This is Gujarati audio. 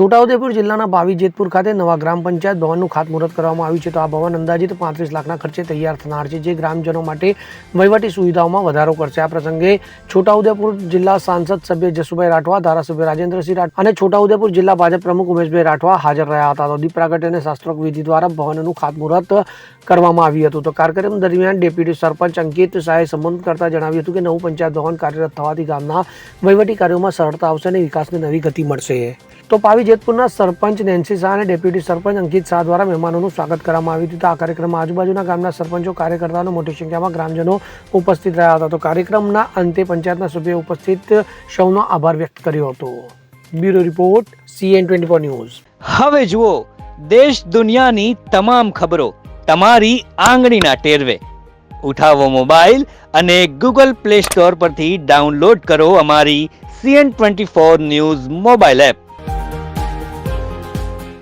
છોટાઉદેપુર જિલ્લાના ભાવી જેતપુર ખાતે નવા ગ્રામ પંચાયત ભવનનું ખાતમુહૂર્ત કરવામાં આવ્યું છે. તો આ ભવન અંદાજિત પાંત્રીસ લાખના ખર્ચે તૈયાર થનાર છે, જે ગ્રામજનો માટે વહીવટી સુવિધાઓમાં વધારો કરશે. આ પ્રસંગે છોટાઉદેપુર જિલ્લા સાંસદ સભ્ય જસુભાઈ રાઠવા, ધારાસભ્ય રાજેન્દ્રસિંહ રાઠવા અને છોટાઉદેપુર જિલ્લા ભાજપ પ્રમુખ ઉમેશભાઈ રાઠવા હાજર રહ્યા હતા. તો દીપ પ્રાગટ્ય અને શાસ્ત્રોક વિધિ દ્વારા ભવનનું ખાતમુહૂર્ત કરવામાં આવ્યું હતું. તો કાર્યક્રમ દરમિયાન ડેપ્યુટી સરપંચ અંકિત શાહે સંબોધન કરતા જણાવ્યું હતું કે નવું પંચાયત ભવન કાર્યરત થવાથી ગામના વહીવટી કાર્યોમાં સરળતા આવશે અને વિકાસને નવી ગતિ મળશે. તો પાવી જેતપુરના સરપંચ નેન્સી શાહ અને ડેપ્યુટી સરપંચ અંકિત શાહ દ્વારા મહેમાનોનું સ્વાગત કરવામાં આવ્યું હતું. આ કાર્યક્રમમાં આજુબાજુના ગામના સરપંચો, કાર્યકર્તાઓ મોટી સંખ્યામાં ગ્રામજનો ઉપસ્થિત રહ્યા હતા. તો કાર્યક્રમના અંતે પંચાયતના સભ્યોએ ઉપસ્થિત સૌનો આભાર વ્યક્ત કર્યો હતો. Bureau report, CN twenty four news. હવે જુઓ, દેશ દુનિયાની તમામ ખબરો તમારી આંગળીના ટેરવે. ઉઠાવો મોબાઈલ અને ગૂગલ પ્લે સ્ટોર પરથી ડાઉનલોડ કરો અમારી CN twenty four news mobile app.